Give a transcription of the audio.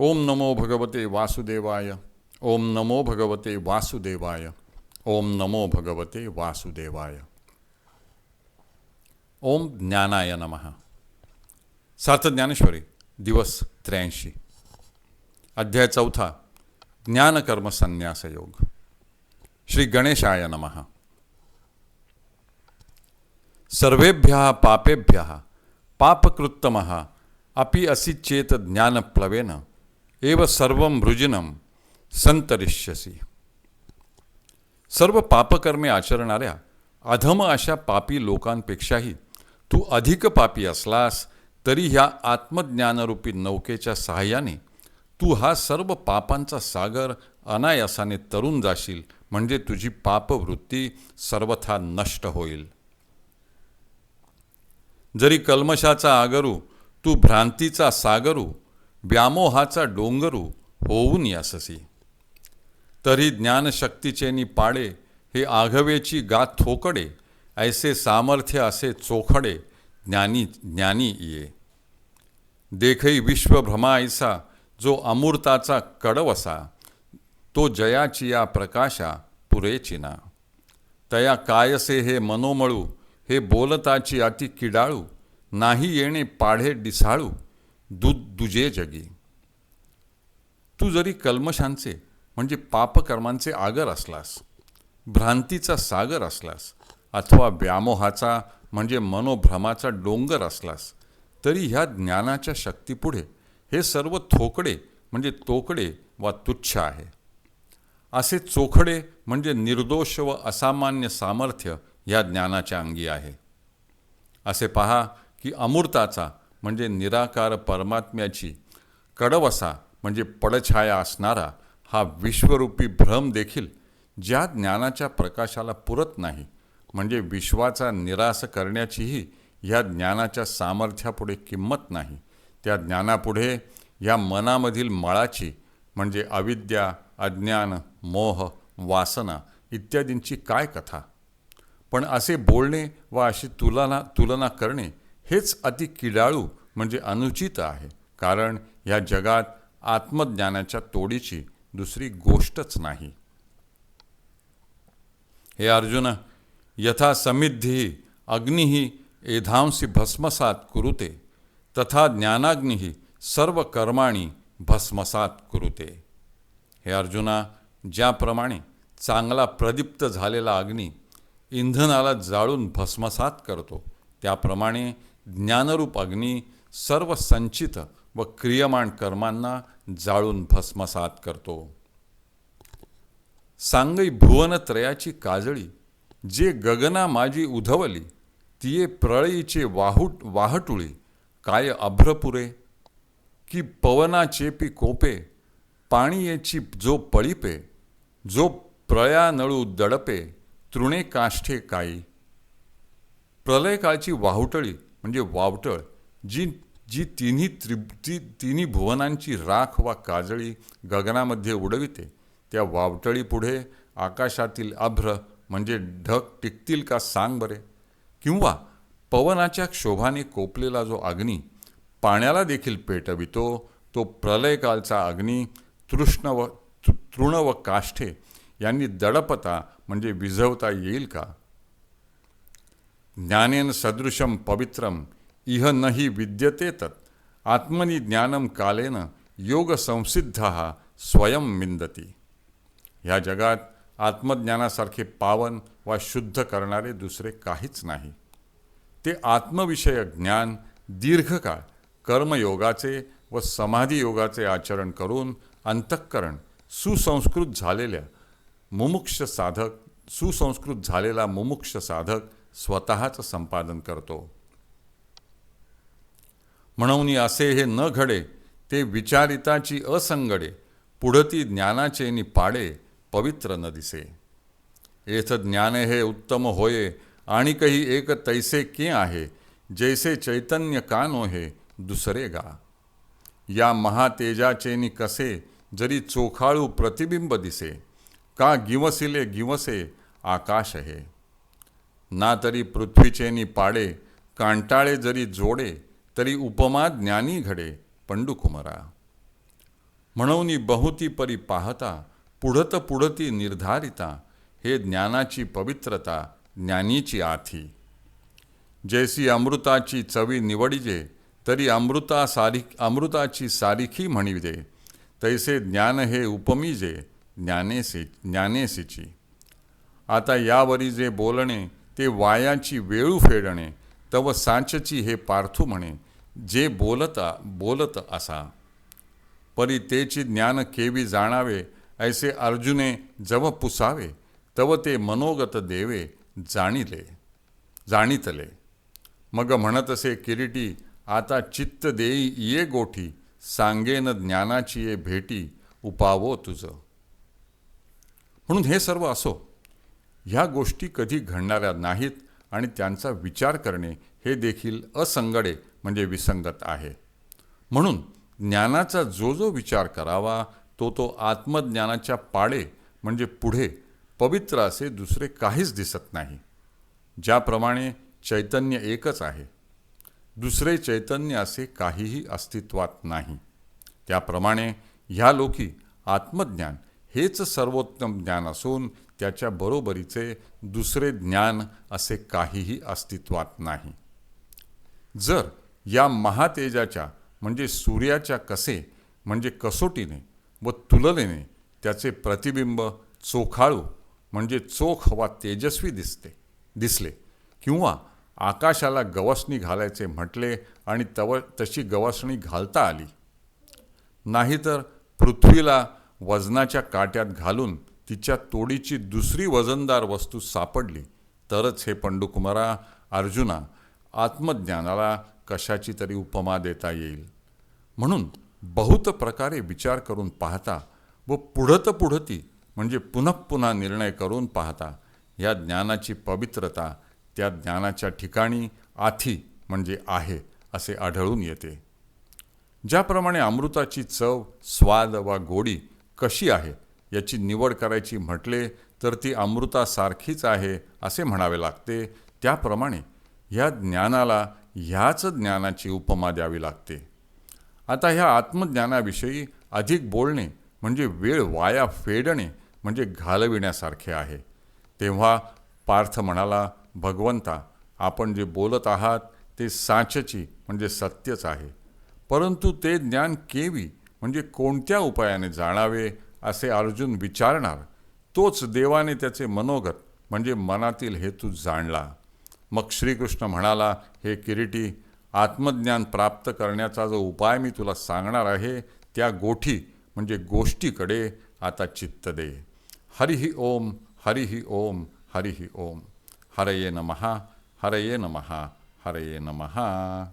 ओम नमो भगवते वासुदेवाय, ओम नमो भगवते वासुदेवाय, ओम नमो भगवते वासुदेवाय। ओम ज्ञानाय नम। सार्थ ज्ञानेश्वरी दिवस त्र्याऐंशी। अध्याय चौथा, ज्ञानकर्म संन्यास योग। श्री गणेशाय नमः। सर्वेभ्य पापेभ्य, पापकृत्तम, अपि असि चेत ज्ञानप्लवेन। एव सर्व मृजिनम संतरिष्यसी सर्व पापकर्मे आचरणाऱ्या अधम अशा पापी लोकांपेक्षाही तू अधिक पापी असलास तरी ह्या आत्मज्ञानरूपी नौकेच्या सहाय्याने तू हा सर्व पापांचा सागर अनायासाने तरुण जाशील म्हणजे तुझी पापवृत्ती सर्वथा नष्ट होईल. जरी कल्मशाचा आगरू तू भ्रांतीचा सागरू व्यामोहाचा डोंगरू होऊन याससी. तरी ज्ञानशक्तीचे पाडे हे आघवेची गात थोकडे ऐसे सामर्थ्य असे चोखडे ज्ञानी ज्ञानी ये देखई विश्वभ्रमा ऐसा जो अमूर्ताचा कडवसा तो जयाची या प्रकाशा पुरेचिना. तया कायसे हे मनोमळू हे बोलताची अति किडाळू नाही येणे पाढे डिसाळू दु दुजे जगी. तू जरी कल्मशांचे म्हणजे पापकर्मांचे आगर असलास भ्रांतीचा सागर असलास अथवा व्यामोहाचा म्हणजे मनोभ्रमाचा डोंगर असलास तरी ह्या ज्ञानाच्या शक्तीपुढे हे सर्व थोकडे म्हणजे तोकडे वा तुच्छ आहे. असे चोखडे म्हणजे निर्दोष व असामान्य सामर्थ्य ह्या ज्ञानाच्या अंगी आहे. असे पहा की अमूर्ताचा म्हणजे निराकार परमात्म्याची कडवसा म्हणजे पडछाया असणारा हा विश्वरूपी भ्रम देखील ज्या ज्ञानाच्या प्रकाशाला पुरत नाही म्हणजे विश्वाचा निराश करण्याचीही ह्या ज्ञानाच्या सामर्थ्यापुढे किंमत नाही. त्या ज्ञानापुढे या मनामधील मळाची म्हणजे अविद्या अज्ञान मोह वासना इत्यादींची काय कथा? पण असे बोलणे व अशी तुलना तुलना करणे हेच अति किडाळू म्हणजे अनुचित आहे. कारण ह्या जगात आत्मज्ञानाच्या तोडीची दुसरी गोष्टच नाही. हे अर्जुन यथा समिद्धी अग्निही एधांसी भस्मसात कुरुते तथा ज्ञानाग्निही सर्व कर्माणी भस्मसात कुरुते. हे अर्जुना ज्याप्रमाणे चांगला प्रदीप्त झालेला अग्नी इंधनाला जाळून भस्मसात करतो त्याप्रमाणे ज्ञानरूप अग्नी सर्व संचित व क्रियमाण कर्मांना जाळून भस्मसात करतो. सांगई भुवनत्रयाची काजळी जे गगना माझी उधवली तिये प्रळईचे वाहुट वाहटुळी काय अभ्रपुरे? की पवनाचेपी कोपे पाणीयेची जो पळीपे जो प्रळयानळू दडपे तृणे काष्ठे काई? प्रलयकाळची वाहुटळी म्हणजे वावटळ जी जी तिन्ही त्रिप्ती तिन्ही भुवनांची राख वा काजळी गगनामध्ये उडविते. त्या वावटळीपुढे आकाशातील अभ्र म्हणजे ढग टिकतील का सांग बरे. किंवा पवनाच्या क्षोभाने कोपलेला जो अग्नी पाण्याला देखील पेटवितो तो प्रलयकालचा अग्नी तृष्ण व तृण व काष्ठे यांनी दडपता म्हणजे विझवता येईल का? ज्ञानेन सदृशम पवित्रम इह नही विद्यते तत् आत्मनि ज्ञानम कालेन योग संसिद्ध हा स्वयं मिंदती ह्या जगात आत्मज्ञानासारखे पावन वा शुद्ध करणारे दुसरे काहीच नाही। ते आत्मविषयक ज्ञान दीर्घकाळ कर्मयोगाचे व समाधी योगाचे आचरण करून अंतःकरण सुसंस्कृत झालेल्या मुमुक्ष साधक सुसंस्कृत झालेला मुमुक्ष साधक स्वतःचं संपादन करतो। म्हणून असे हे न घडे ते विचारिताची असंगडे पुढती ज्ञानाचे नि पाडे पवित्र न दिसे. येथ ज्ञान हे उत्तम होये आणि काही एक तैसे के आहे जैसे चैतन्य कानो हे दुसरे गा. या महातेजाचे नि कसे जरी चोखाळू प्रतिबिंब दिसे का गिवसिले गिवसे आकाश हे. ना तरी पृथ्वीचे नि पाडे कांटाळे जरी जोडे तरी उपमा ज्ञानी घडे पंडुकुमरा म्हणून बहुती परी पाहता पुढत पुढती निर्धारिता हे ज्ञानाची पवित्रता ज्ञानीची आथी. जैसी अमृताची चवी निवडिजे तरी अमृता सारी अमृताची सारिखी म्हणिजे तैसे ज्ञान हे उपमीजे ज्ञानेसी ज्ञानेसीची. आता यावरी जे बोलणे ते वायाची वेळू फेडणे तव साचची हे पार्थू म्हणे जे बोलता बोलत असा. परी तेची ज्ञान केवी जाणावे ऐसे अर्जुने जव पुसावे तव ते मनोगत देवे जाणिले जाणीतले. मग म्हणत असे किरीटी आता चित्त देई ये गोठी सांगेन ज्ञानाची ये भेटी उपावो तुझं. म्हणून हे सर्व असो ह्या गोष्टी कधी घडणाऱ्या नाहीत आणि त्यांचा विचार करणे हे देखील असंगडे म्हणजे विसंगत आहे. म्हणून ज्ञानाचा जो जो विचार करावा तो तो आत्मज्ञानाच्या पाळे म्हणजे पुढे पवित्र असे दुसरे काहीच दिसत नाही. ज्याप्रमाणे चैतन्य एकच आहे. दुसरे चैतन्य असे काहीही अस्तित्वात नाही. त्याप्रमाणे ह्या लोकी आत्मज्ञान हेच सर्वोत्तम ज्ञान असून त्याच्या बरोबरीचे दुसरे ज्ञान असे काहीही अस्तित्वात नाही. जर या महातेजाच्या म्हणजे सूर्याच्या कसे म्हणजे कसोटीने व तुलनेने त्याचे प्रतिबिंब चोखाळू म्हणजे चोख वा तेजस्वी दिसते दिसले किंवा आकाशाला गवसणी घालायचे म्हटले आणि तव तशी गवसणी घालता आली. नाहीतर पृथ्वीला वजनाच्या काट्यात घालून तिच्या तोडीची दुसरी वजनदार वस्तू सापडली. तरच हे पंडुकुमारा अर्जुना आत्मज्ञानाला कशाची तरी उपमा देता येईल. म्हणून बहुत प्रकारे विचार करून पाहता व पुढत पुढती म्हणजे पुनः पुन्हा निर्णय करून पाहता या ज्ञानाची पवित्रता त्या ज्ञानाच्या ठिकाणी आथी म्हणजे आहे असे आढळून येते. ज्याप्रमाणे अमृताची चव स्वाद वा गोडी कशी आहे? याची निवड करायची म्हटले तर ती अमृतासारखीच आहे असे म्हणावे लागते. त्याप्रमाणे ह्या ज्ञानाला ह्याच ज्ञानाची उपमा द्यावी लागते. आता ह्या आत्मज्ञानाविषयी अधिक बोलणे म्हणजे वेळ वाया फेडणे म्हणजे घालविण्यासारखे आहे. तेव्हा पार्थ म्हणाला भगवंता आपण जे बोलत आहात ते साचची म्हणजे सत्यच आहे. परंतु ते ज्ञान केवी म्हणजे कोणत्या उपायाने जाणावे असे अर्जुन विचारणार? तोच देवाने त्याचे मनोगत म्हणजे मनातील हेतू जाणला. मग श्रीकृष्ण म्हणाला हे किरीटी आत्मज्ञान प्राप्त करण्याचा जो उपाय मी तुला सांगणार आहे त्या गोठी म्हणजे गोष्टीकडे आता चित्त दे. हरिही ओम हरिही ओम हरिही ओम. हरये नमहा हरये नमहा हरये नमहा